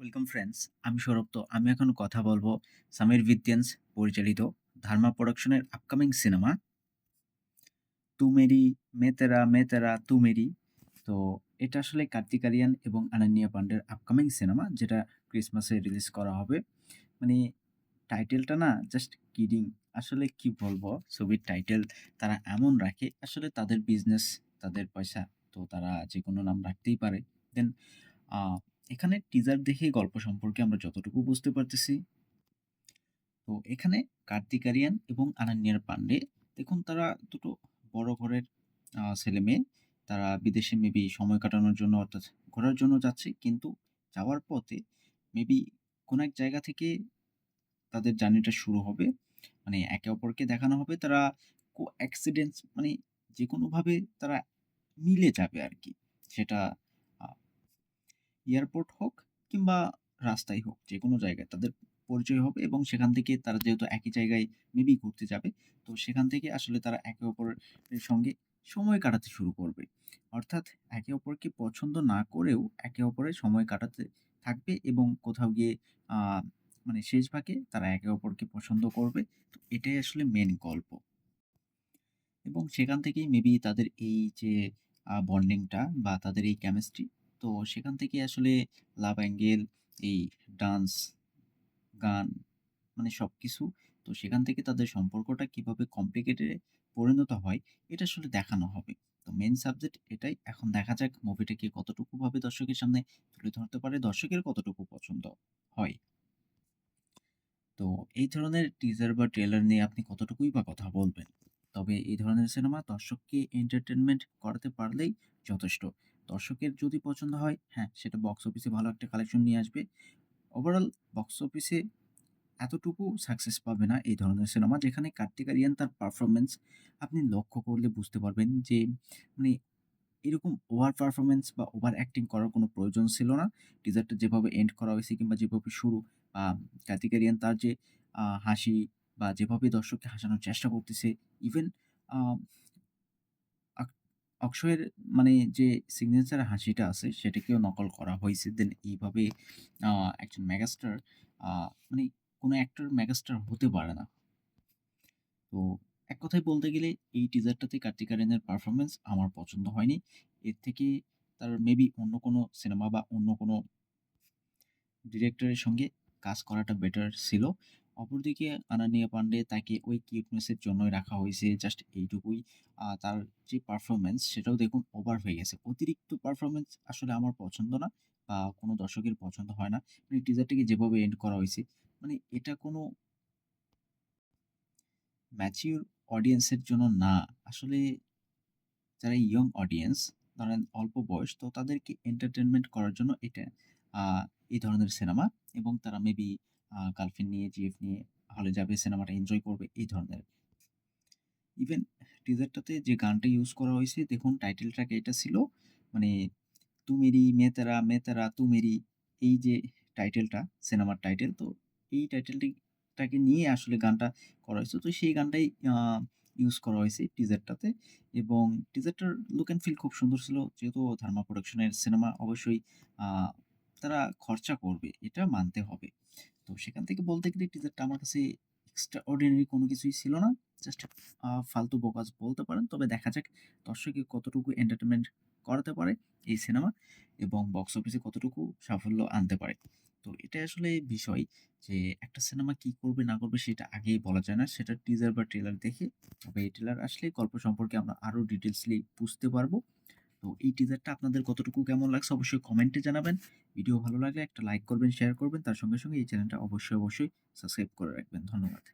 Welcome friends আমি সৌরভ তো। আমি এখন কথা বলব সামির বিদ্যান্স পরিচালিত ধার্মা প্রোডাকশনের আপকামিং সিনেমা তু মেরি মেতেরা মেতেরা তু মেরি তো এটা আসলে কার্তিক আরিয়ান এবং আনান্যা পান্ডের আপকামিং সিনেমা যেটা ক্রিসমাসে রিলিজ করা হবে। মানে টাইটেলটা না জাস্ট কিডিং আসলে কি বলব, ছবির টাইটেল তারা এমন রাখে, আসলে তাদের বিজনেস তাদের পয়সা, তো তারা যে কোনো নাম রাখতেই পারে। দেন এখানে টিজার দেখে গল্প সম্পর্কে আমরা যতটুকু বুঝতে পারতেছি। তো এখানে কার্তিক আরিয়ান এবং আনান্যার পান্ডে দেখুন তারা দুটো বড় ঘরের ছেলে মেয়ে তারা বিদেশে মেবি সময় কাটানোর জন্য অর্থাৎ ঘোরার জন্য যাচ্ছে, কিন্তু যাওয়ার পথে মেবি কোনো এক জায়গা থেকে তাদের জার্নিটা শুরু হবে। মানে একে অপরকে দেখানো হবে। তারা কো অ্যাক্সিডেন্টস মানে যে কোনোভাবে তারা মিলে যাবে আর কি সেটা এয়ারপোর্ট হোক কিংবা রাস্তায় হোক, যে কোনো জায়গায় তাদের পরিচয় হবে এবং সেখান থেকে তারা যেহেতু একই জায়গায় মেবি ঘুরতে যাবে, তো সেখান থেকে আসলে তারা একে অপরের সঙ্গে সময় কাটাতে শুরু করবে। অর্থাৎ একে অপরকে পছন্দ না করেও একে অপরের সময় কাটাতে থাকবে এবং কোথাও গিয়ে মানে শেষ ভাগে তারা একে অপরকে পছন্দ করবে, তো এটাই আসলে মেন গল্প। এবং সেখান থেকেই মেবি তাদের এই যে বন্ডিংটা বা তাদের এই কেমিস্ট্রি তো সেখান থেকে আসলে লাভ অ্যাঙ্গেল, এই ডান্স, গান মানে সব কিছু তো সেখান থেকে তাদের সম্পর্কটা কীভাবে কমপ্লিকেটেডে পরিণত হয়, এটা আসলে দেখানো হবে। তো মেন সাবজেক্ট এটাই। এখন দেখা যাক মুভিটাকে কতটুকু ভাবে দর্শকের সামনে তুলে ধরতে পারে, দর্শকের কতটুকু পছন্দ হয়। তো এই ধরনের টিজার বা ট্রেলার নিয়ে আপনি কতটুকুই বা কথা বলবেন? তবে এই ধরনের সিনেমা দর্শককে এন্টারটেনমেন্ট করাতে পারলেই যথেষ্ট। দর্শকের যদি পছন্দ হয় হ্যাঁ সেটা বক্স অফিসে ভালো একটা কালেকশন নিয়ে আসবে। ওভারঅল বক্স অফিসে এতটুকু সাকসেস পাবে না এই ধরনের সিনেমা যেখানে কার্তিক আরিয়ান তার পারফরমেন্স আপনি লক্ষ্য করলে বুঝতে পারবেন যে মানে এরকম ওভার পারফরমেন্স বা ওভার অ্যাক্টিং করার কোনো প্রয়োজন ছিল না। টিজারটা যেভাবে এন্ড করা হয়েছে কিংবা যেভাবে শুরু বা কার্তিক আরিয়ান তার যে হাসি বা যেভাবে দর্শককে হাসানোর চেষ্টা করতেছে ইভেন অক্ষয়ের মানে যে সিগনেচার হাসিটা আছে, সেটাকেও নকল করা হয়েছে। দেন এইভাবে একজন মেগাস্টার মানে কোনো অ্যাক্টর মেগাস্টার হতে পারে না। তো এক কথায় বলতে গেলে, এই টিজারটাতে কার্তিক আরিয়ানের পারফরমেন্স আমার পছন্দ হয়নি। এর থেকে তার মেবি অন্য কোনো সিনেমা বা অন্য কোনো ডিরেক্টরের সঙ্গে কাজ করাটা বেটার ছিল। অপরদিকে আনানিয়া পান্ডে তাকে ওই কিউটনেসের জন্যই রাখা হয়েছে জাস্ট এইটুকুই। তার যে পারফরমেন্স সেটাও দেখুন ওভার হয়ে গেছে। অতিরিক্ত পারফরমেন্স আসলে আমার পছন্দ না, বা কোনো দর্শকের পছন্দ হয় না। মানে টিজারটিকে যেভাবে এন্ড করা হয়েছে মানে এটা কোনো ম্যাচিউর অডিয়েন্সের জন্য না। আসলে যারা ইয়ং অডিয়েন্স ধরেন অল্প বয়স, তো তাদেরকে এন্টারটেনমেন্ট করার জন্য এটা এই ধরনের সিনেমা এবং তারা মেবি গার্লফ্রেন্ড নিয়ে জিএফ নিয়ে হলে যাবে সিনেমাটা এনজয় করবে, এই ধরনের ইভেন টিজারটাতে যে গানটা ইউজ করা হয়েছে, দেখুন টাইটেল ট্র্যাক এটা ছিল মানে তু মেরি মে তেরা মে তেরা তু মেরি এই যে টাইটেলটা সিনেমার টাইটেল তো এই টাইটেলটিটাকে নিয়ে আসলে গানটা করা হয়েছে। তো সেই গানটাই ইউজ করা হয়েছে টিজারটাতে এবং টিজারটার লুক অ্যান্ড ফিল খুব সুন্দর ছিল, যেহেতু ধর্মা প্রোডাকশনের সিনেমা অবশ্যই তারা খরচা করবে, এটা মানতে হবে। তো সেখান থেকে বলতে গেলে টিজারটা আমার কাছে এক্সট্রা অর্ডিনারি কোনো কিছুই ছিল না। জাস্ট ফালতু বোকাস বলতে পারেন। তবে দেখা যাক দর্শকে কতটুকু এন্টারটেনমেন্ট করাতে পারে এই সিনেমা এবং বক্স অফিসে কতটুকু সাফল্য আনতে পারে। তো এটা আসলে বিষয় যে একটা সিনেমা কি করবে, না করবে সেটা আগেই বলা যায় না। সেটা টিজার বা ট্রেলার দেখে। তবে এই ট্রেলার আসলে গল্প সম্পর্কে আমরা আরও ডিটেলসলি বুঝতে পারব। তো এই টিজারটা আপনাদের কতটুকু কেমন লাগছে অবশ্যই কমেন্টে জানাবেন। ভিডিও ভালো লাগলে একটা লাইক করবেন শেয়ার করবেন। তার সঙ্গে সঙ্গে এই চ্যানেলটা অবশ্যই অবশ্যই সাবস্ক্রাইব করে রাখবেন। ধন্যবাদ।